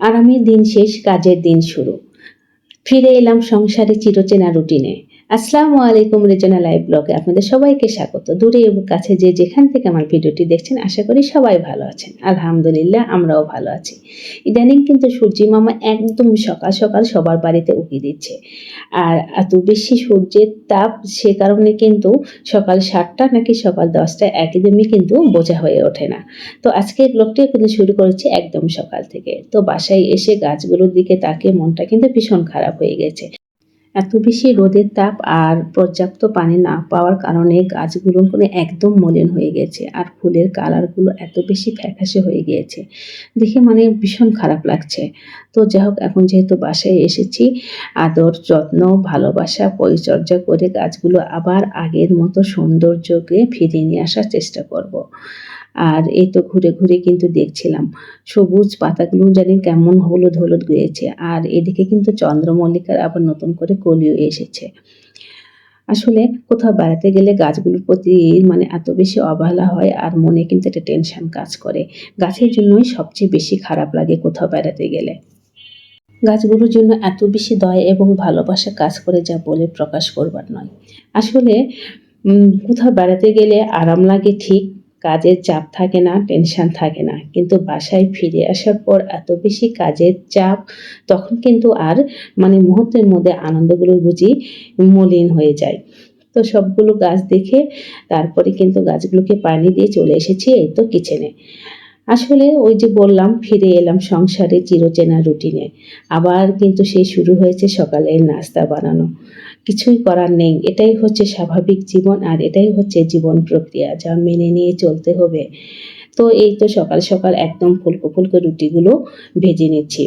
আরামের দিন শেষ কাজের দিন শুরু। ফিরে এলাম সংসারে চিরচেনা রুটিনে। আসসালামু আলাইকুম রেজনা লাইভ ব্লগে আপনাদের সবাইকে স্বাগত। দূরে এবং কাছে যে যেখান থেকে আমার ভিডিওটি দেখছেন, আশা করি সবাই ভালো আছেন। আলহামদুলিল্লাহ, আমরাও ভালো আছি। ইদানিং কিন্তু সূর্যি মামা একদম সকাল সকাল সবার বাড়িতে উকি দিচ্ছে। আর এত বেশি সূর্যের তাপ, সে কারণে কিন্তু সকাল সাতটা নাকি সকাল দশটা একদমই কিন্তু বোঝা হয়ে ওঠে না। তো আজকের ব্লগটিও কিন্তু শুরু করেছি একদম সকাল থেকে। তো বাসায় এসে গাছগুলোর দিকে তাকে মনটা কিন্তু ভীষণ খারাপ হয়ে গেছে। এত বেশি রোদের তাপ আর পর্যাপ্ত পানি না পাওয়ার কারণে গাছগুলো মানে একদম মলিন হয়ে গেছে আর ফুলের কালারগুলো এত বেশি ফ্যাকাশে হয়ে গিয়েছে দেখে মানে ভীষণ খারাপ লাগছে তো যাই হোক, এখন যেহেতু বাসায় এসেছি, আদর, যত্ন, ভালোবাসা, পরিচর্যা করে গাছগুলো আবার আগের মতো সৌন্দর্যকে ফিরিয়ে নিয়ে আসার চেষ্টা করব। আর এই তো ঘুরে ঘুরে কিন্তু দেখছিলাম। সবুজ পাতাগুলো জানি কেমন হলুদ হলুদ গিয়েছে, আর এদিকে কিন্তু চন্দ্রমল্লিকার আবার নতুন করে কলিও এসেছে। আসলে কোথাও বেড়াতে গেলে গাছগুলোর প্রতি মানে এত বেশি অবহেলা হয় আর মনে কিন্তু একটা টেনশন কাজ করে। গাছের জন্যই সবচেয়ে বেশি খারাপ লাগে কোথাও বেড়াতে গেলে। গাছগুলোর জন্য এত বেশি দয়া এবং ভালোবাসা কাজ করে যা বলে প্রকাশ করবার নয়। আসলে কোথাও বেড়াতে গেলে আরাম লাগে ঠিক কাজের চাপ থাকে না টেনশন থাকে না। কিন্তু বাসায় ফিরে আসার পর এত বেশি কাজের চাপ, তখন কিন্তু আর মানে মুহূর্তের মধ্যে আনন্দগুলো বুঝি মলিন হয়ে যায়। তো সবগুলো গাছ দেখে তারপরে কিন্তু গাছগুলোকে পানি দিয়ে চলে এসেছি এই তো কিচেনে আসলে ওই যে বললাম, ফিরে এলাম সংসারে চিরচেনা রুটিনে। আবার কিন্তু সেই শুরু হয়েছে সকালের নাস্তা বানানো। কিছুই করার নেই। এটাই হচ্ছে স্বাভাবিক জীবন আর এটাই হচ্ছে জীবন প্রক্রিয়া যা মেনে নিয়ে চলতে হবে। তো এই তো সকাল সকাল একদম ফুলকো ফুলকো রুটিগুলো ভেজে নিচ্ছি।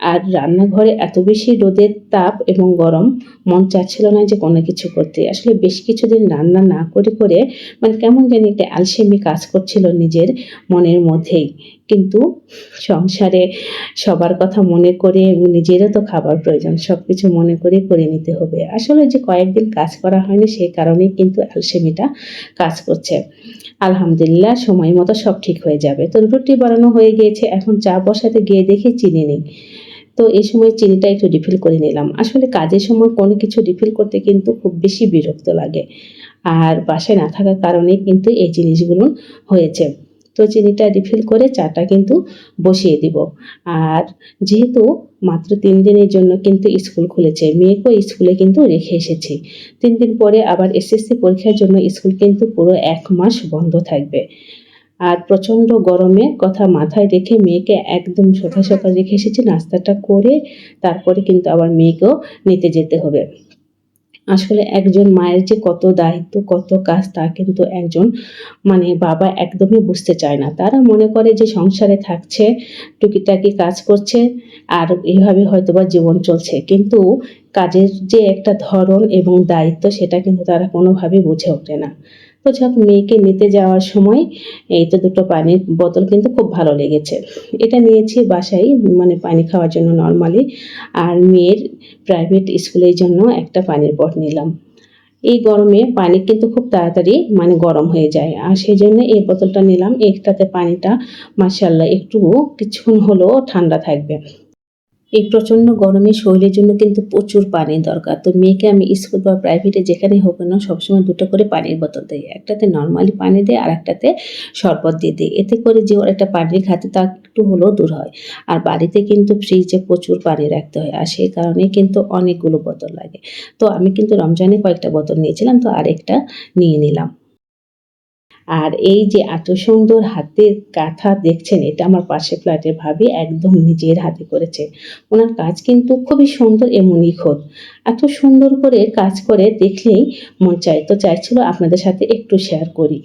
আর রান্নাঘরে এত বেশি রোদের তাপ এবং গরম, মন চাচ্ছিল না যে কোনো কিছু করতে। আসলে বেশ কিছুদিন রান্না না করে করে মানে কেমন জানি একটা আলসেমি কাজ করছিল নিজের মনের মধ্যেই। কিন্তু সংসারে সবার কথা মনে করে, নিজেরও তো খাবার প্রয়োজন সব কিছু মনে করে করে নিতে হবে। আসলে যে কয়েকদিন কাজ করা হয়নি সেই কারণেই কিন্তু আলসেমিটা কাজ করছে। আলহামদুলিল্লাহ, সময় মতো সব ঠিক হয়ে যাবে। তো রুটি বানানো হয়ে গিয়েছে, এখন চা বসাতে গিয়ে দেখি চিনি নেই। তো এই সময় চিনিটা একটু রিফিল করে নিলাম। আসলে কাজের সময় কোনো কিছু রিফিল করতে কিন্তু খুব বেশি বিরক্ত লাগে। আর বাসায় না থাকার কারণে কিন্তু এই জিনিসগুলো হয়েছে। তো চিনিটা রিফিল করে চাটা কিন্তু বসিয়ে দিব। আর যেহেতু মাত্র তিন দিনের জন্য কিন্তু স্কুল খুলেছে, মেয়েকেও স্কুলে কিন্তু রেখে এসেছি। তিন দিন পরে আবার এসএসসি পরীক্ষার জন্য স্কুল কিন্তু পুরো এক মাস বন্ধ থাকবে। আর প্রচণ্ড গরমে কথা মাথায় রেখে মেয়েকে একদম সকাল সকাল রেখে এসেছি, নাস্তাটা করে তারপরে কিন্তু আবার মেয়েকেও নিতে যেতে হবে। আসলে একজন মায়ের যে কত দায়িত্ব, কত কাজ তা কিন্তু একজন মানে বাবা একদমই বুঝতে চায় না। তারা মনে করে যে সংসারে থাকছে, টুকিটাকি কাজ করছে আর এইভাবে হয়তোবা জীবন চলছে। কিন্তু কাজের যে একটা ধরন এবং দায়িত্ব সেটা কিন্তু তারা কোনোভাবেই বুঝে ওঠে না। যাক মেয়েকে নিতে যাওয়ার সময় এই তো দুটো পানির বোতল কিন্তু খুব ভালো লেগেছে। এটা নিয়েছি বাসায় মানে পানি খাওয়ার জন্য নর্মালি আর মেয়ের প্রাইভেট স্কুলের জন্য একটা পানির পট নিলাম। এই গরমে পানি কিন্তু খুব তাড়াতাড়ি মানে গরম হয়ে যায়। আর সেই জন্য এই বোতলটা নিলাম। একটাতে পানিটা মাসাল্লাহ একটু কিছুক্ষণ হলেও ঠান্ডা থাকবে। এই প্রচণ্ড গরমে শরীরের জন্য কিন্তু প্রচুর পানির দরকার। তো মেয়েকে আমি স্কুল বা প্রাইভেটে যেখানে হোক না সবসময় দুটো করে পানির বোতল দিই। একটাতে নর্মালি পানি দেয়, আর একটাতে শরবত দিয়ে দিই। এতে করে যে ওর একটা পানির খাতে তা একটু হলেও দূর হয়। আর বাড়িতে কিন্তু ফ্রিজে প্রচুর পানি রাখতে হয়, আর সেই কারণে কিন্তু অনেকগুলো বোতল লাগে। তো আমি কিন্তু রমজানে কয়েকটা বোতল নিয়েছিলাম, তো আরেকটা নিয়ে নিলাম। আর এই যে এত সুন্দর হাতের কাঁথা দেখছেন, এটা আমার পাশে ফ্ল্যাটের ভাবি একদম নিজের হাতে করেছে। ওনার কাজ কিন্তু খুবই সুন্দর এবং নিখুঁত এত সুন্দর করে কাজ করে দেখলেই মন চাই তো চাইছিল আপনাদের সাথে একটু শেয়ার করি।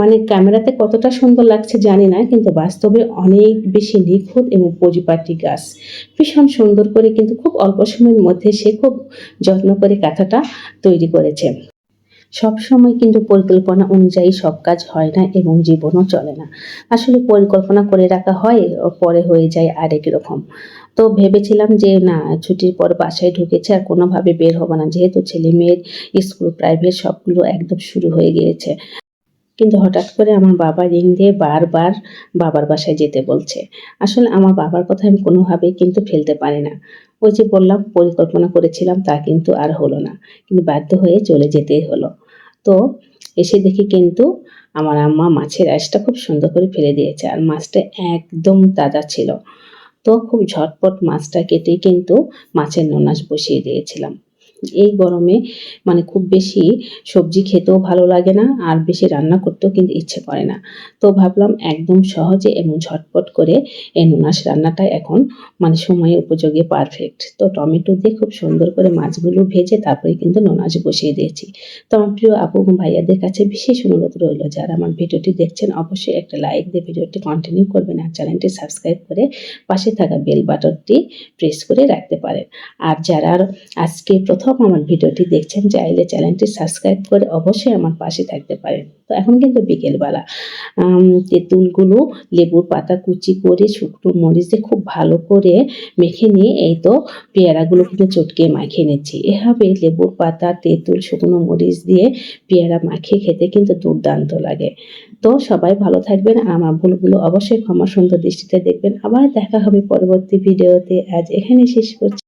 মানে ক্যামেরাতে কতটা সুন্দর লাগছে জানি না, কিন্তু বাস্তবে অনেক বেশি নিখুঁত এবং পরিপাটি গাছ। ভীষণ সুন্দর করে কিন্তু খুব অল্প সময়ের মধ্যে সে খুব যত্ন করে কাঁথাটা তৈরি করেছে। সব সময় কিন্তু পরিকল্পনা অনুযায়ী সব কাজ হয় না এবং জীবনও চলে না। আসলে পরিকল্পনা করে রাখা হয়, পরে হয়ে যায় আরেক রকম। তো ভেবেছিলাম যে, না, ছুটির পর বাসায় ঢুকেছে আর কোনোভাবে বের হব না। যেহেতু ছেলে মেয়ের স্কুল, প্রাইভেট সবগুলো একদম শুরু হয়ে গিয়েছে। কিন্তু হঠাৎ করে আমার বাবা রিং দিয়ে বারবার বাবার বাসায় যেতে বলছে। আসলে আমার বাবার কথা আমি কোনোভাবেই কিন্তু ফেলতে পারি না। ওই যে বললাম, পরিকল্পনা করেছিলাম, তা কিন্তু আর হলো না। কিন্তু বাধ্য হয়ে চলে যেতেই হলো। তো এসে দেখি কিন্তু আমার আম্মা মাছের আঁশটা খুব সুন্দর করে ফেলে দিয়েছে, আর মাছটা একদম তাজা ছিল। তো খুব ঝটপট মাছটা কেটে কিন্তু মাছের নোনাস বসিয়ে দিয়েছিলাম। এই গরমে মানে খুব বেশি সবজি খেতেও ভালো লাগে না আর বেশি রান্না করতেও কিন্তু ইচ্ছে করে না। তো ভাবলাম একদম সহজে এবং ঝটপট করে এই নোনাস রান্নাটা এখন মানে সময়ে উপযোগী পারফেক্ট তো টমেটো দিয়ে খুব সুন্দর করে মাছগুলো ভেজে তারপরে কিন্তু নোনাস বসিয়ে দিয়েছি। তো আমার প্রিয় আপু ভাইয়াদের কাছে বিশেষ অনুরোধ রইল, যারা আমার ভিডিওটি দেখছেন অবশ্যই একটা লাইক দিয়ে ভিডিওটি কন্টিনিউ করবেন আর চ্যানেলটি সাবস্ক্রাইব করে পাশে থাকা বেল বাটনটি প্রেস করে রাখতে পারেন। আর যারা আজকে প্রথম আমার ভিডিওটি দেখছেন, চাইলে চ্যানেলটি সাবস্ক্রাইব করে অবশ্যই আমার পাশে থাকতে পারেন। তো এখন কিন্তু বিকেলবেলা। তেঁতুলগুলো, লেবুর পাতা কুচি করে, শুকনো মরিচ দিয়ে খুব ভালো করে মেখে নিয়ে এই তো পেয়ারাগুলো কিন্তু চটকে মাখিয়ে নিচ্ছি। এভাবে লেবুর পাতা, তেঁতুল, শুকনো মরিচ দিয়ে পেয়ারা মাখিয়ে খেতে কিন্তু দুর্দান্ত লাগে। তো সবাই ভালো থাকবেন আমার ভুলগুলো অবশ্যই ক্ষমা সুন্দর দৃষ্টিতে দেখবেন। আবার দেখা হবে পরবর্তী ভিডিওতে। আজ এখানে শেষ করছি।